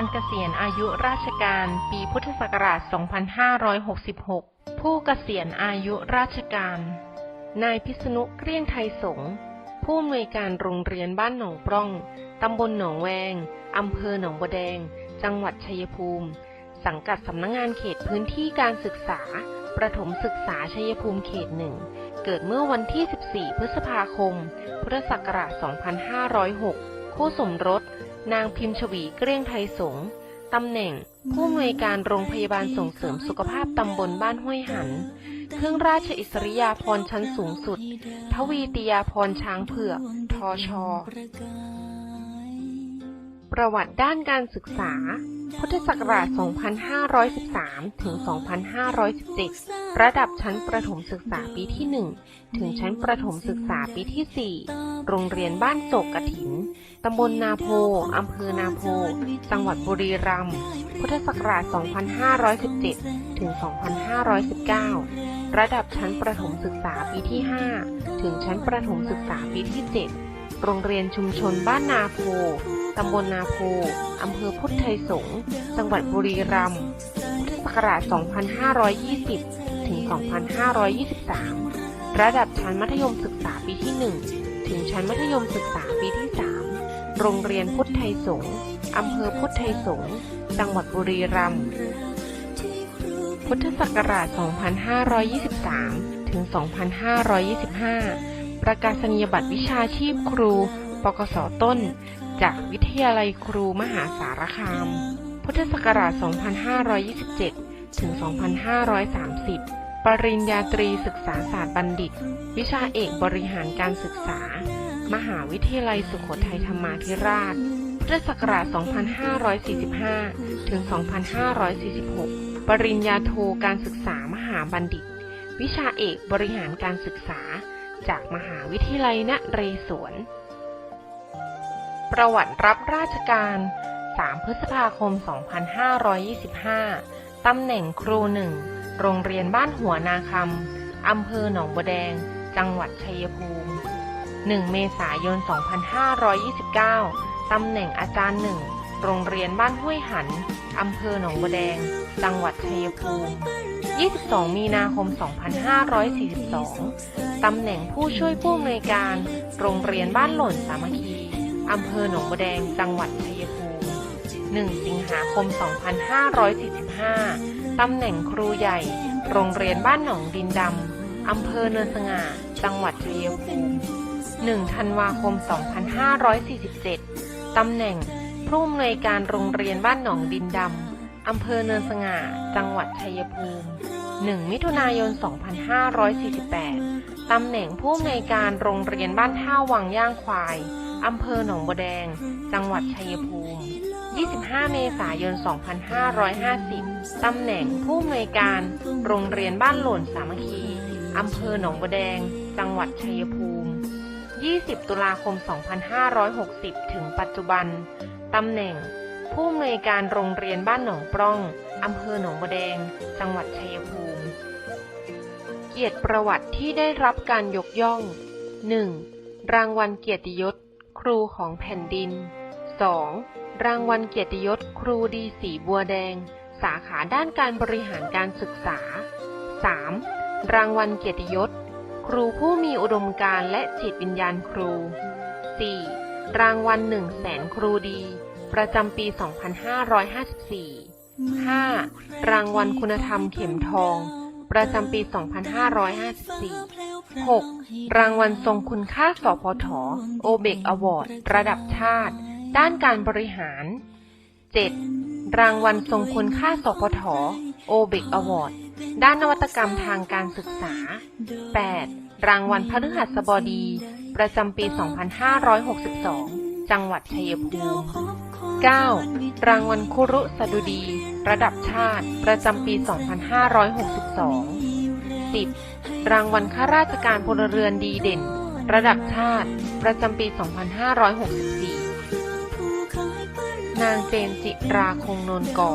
งานเกษียณอายุราชการ ปีพุทธศักราช 2566 ผู้เกษียณอายุราชการ นายพิษณุเกลี้ยงไทยสงผู้อำนวยการโรงเรียนบ้านหนองปล้อง ตำบลหนองแวง อำเภอหนองบัวแดง จังหวัดชัยภูมิ สังกัดสำนักงงานเขตพื้นที่การศึกษา ประถมศึกษาชัยภูมิเขตหนึ่ง เกิดเมื่อวันที่ 14 พฤษภาคม พุทธศักราช 2506 คู่สมรส นางพิมพ์ชวีเกลี้ยงไทยสงตำแหน่งผู้อำนวยการโรงพยาบาลส่งเสริมสุขภาพตำบลบ้านห้วยหัน เครื่องราชอิสริยาภรณ์ชั้นสูงสุด ทวีติยาภรณ์ช้างเผือก ทอชอ ประวัติด้านการศึกษา พุทธศักราช 2513 ถึง 2517 ระดับชั้นประถมศึกษาปีที่ 1 ถึงชั้นประถมศึกษาปีที่ 4 โรงเรียนบ้านโศกกระถิน ตำบลนาโพ อำเภอนาโพ จังหวัดบุรีรัมย์ พุทธศักราช 2517 ถึง 2519 ระดับชั้นประถมศึกษาปีที่ 5 ถึงชั้นประถมศึกษาปีที่ 7 โรงเรียนชุมชนบ้านนาโพ ตำบลนาโพ อำเภอพุทธไทยสงฆ์จังหวัดบุรีรัมย์ พุทธศักราช 2520 ถึง 2523ระดับชั้นมัธยมศึกษาปีที่ 1 ถึงชั้นมัธยมศึกษาปีที่ 3 โรงเรียนพุทธไทยสงฆ์อำเภอพุทธไทยสงฆ์จังหวัดบุรีรัมย์ พุทธศักราช 2523 ถึง 2525 ประกาศนียบัตรวิชาชีพครู ปกสต้น จากวิทยาลัยครูมหาสารคาม พุทธศักราช 2527 ถึง 2530 ริญญาตรีศึกษาศาสตร์บัณฑิต วิชาเอกบริหารการศึกษา มหาวิทยาลัยสุโขทัยธรรมาธิราชพุทธศักราช 2545 ถึง 2546 ปริญญาโทการศึกษามหาบัณฑิต วิชาเอกบริหารการศึกษา จากมหาวิทยาลัยนเรศวร ประวัติรับราชการ 3 พฤษภาคม 2525 ตำแหน่งครูหนึ่ง โรงเรียนบ้านหัวนาคำ อำเภอหนองบัวแดง จังหวัดชัยภูมิ 1 เมษายน 2529 ตำแหน่งอาจารย์หนึ่ง โรงเรียนบ้านห้วยหัน อำเภอหนองบัวแดง จังหวัดชัยภูมิ 22 มีนาคม 2542 ตำแหน่งผู้ช่วยผู้อำนวยการ โรงเรียนบ้านหล่นสามัคคี อำเภอหนองบัวแดง จังหวัดชัยภูมิ 1 สิงหาคม 2545 ตำแหน่งครูใหญ่ โรงเรียนบ้านหนองดินดำ อำเภอเนินสง่า จังหวัดชัยภูมิ1ธันวาคม 2547 ตำแหน่งผู้อำนวยการโรงเรียนบ้านหนองดินดำ อำเภอเนินสง่า จังหวัดชัยภูมิ 1 มิถุนายน 2548 ตำแหน่งผู้อำนวยการโรงเรียนบ้านท่าวังย่างควาย อำเภอหนองบัวแดง จังหวัดชัยภูมิ 25 เมษายน 2550 ตำแหน่งผู้อำนวยการโรงเรียนบ้านหล่นสามัคคี อำเภอหนองบัวแดง จังหวัดชัยภูมิ 20 ตุลาคม 2560 ถึงปัจจุบัน ตำแหน่งผู้อำนวยการโรงเรียนบ้านหนองปล้อง อำเภอหนองบัวแดง จังหวัดชัยภูมิ เกียรติประวัติที่ได้รับการยกย่อง 1. รางวัลเกียรติยศ ครูของแผ่นดิน 2. รางวัลเกียรติยศครูดีสีบัวแดง สาขาด้านการบริหารการศึกษา 3. รางวัลเกียรติยศ ครูผู้มีอุดมการณ์และจิตวิญญาณครู 4. รางวัล1 0 0 0 0แสนครูดี ประจำปี 2554 5. รางวัลคุณธรรมเข็มทอง ประจำปี 2554 6. รางวัลทรงคุณค่าสพทโอเบกอวอร์ด ระดับชาติ ด้านการบริหาร 7. รางวัลทรงคุณค่าสพทโอเบกอวอร์ดด้านนวัตกรรมทางการศึกษา 8. รางวัลพฤหัสบดี ประจำปี 2562 จังหวัดชัยภูมิ 9. รางวัลคุรุสดุดี ระดับชาติ ประจำปี 2562 10. รางวัลข้าราชการพลเรือนดีเด่น ระดับชาติ ประจำปี 2564 นางเจนจิราคงนนก่อ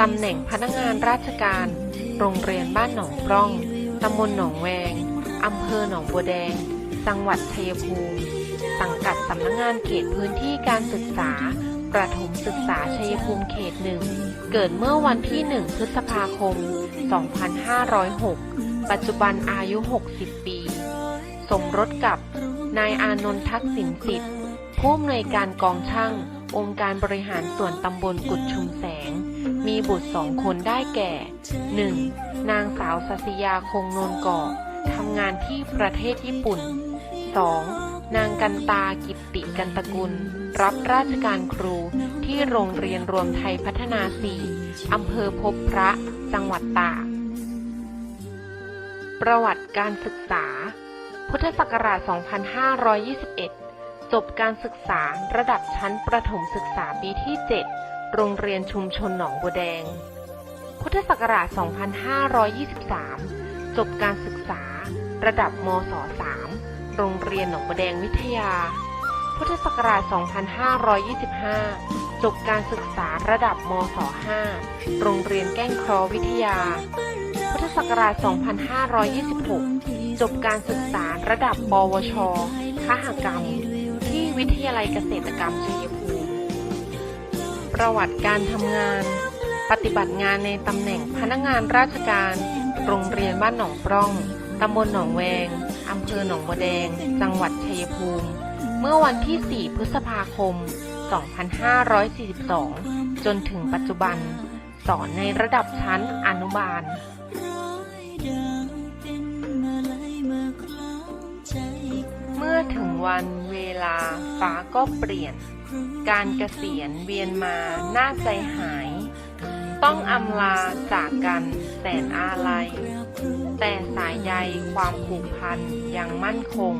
ตำแหน่งพนักงานราชการ โรงเรียนบ้านหนองปล้อง ตำบลหนองแวง อำเภอหนองบัวแดง จังหวัดชัยภูมิ สังกัดสำนักงานเขตพื้นที่การศึกษา ประถมศึกษาชัยภูมิเขตหนึ่ง เกิดเมื่อวันที่ 1 พฤษภาคม 2506 ปัจจุบันอายุ 60 ปี สมรสกับ นายอานนท์ทักษิณสิทธิ์ผู้อำนวยการกองช่าง องค์การบริหารส่วนตำบลกุดชุมแสง มีบุตรสองคนได้แก่ 1. นางสาวสัสยาคงนนก่อทำงานที่ประเทศญี่ปุ่น 2. นางกันตากิตติกันตกุล รับราชการครูที่โรงเรียนรวมไทยพัฒนาสี่อำเภอพบพระจังหวัดตาก ประวัติการศึกษา พุทธศักราช 2521 จบการศึกษาระดับชั้นประถมศึกษาปีที่ 7 โรงเรียนชุมชนหนองบัวแดง พุทธศักราช 2523 จบการศึกษาระดับมศ3โรงเรียนหนองบัวแดงวิทยา พุทธศักราช 2525 จบการศึกษาระดับมศ5โรงเรียนแก้งคราะห์วิทยา พุทธศักราช 2526 จบการศึกษาระดับปวชคหกรรม วิทยาลัยเกษตรกรรมชัยภูมิ ประวัติการทำงาน ปฏิบัติงานในตำแหน่งพนักงานราชการ โรงเรียนบ้านหนองปล้อง ตำบลหนองแวง อำเภอหนองบัวแดง จังหวัดชัยภูมิ เมื่อวันที่ 4 พฤษภาคม 2542 จนถึงปัจจุบัน สอนในระดับชั้นอนุบาล มื่อถึงวันเวลาฟ้าก็เปลี่ยน การเกษียณเวียนมาหน้าใจหาย ต้องอำลาจากกันแสนอาลัยแต่สายใยความผูกพันยังมั่นคง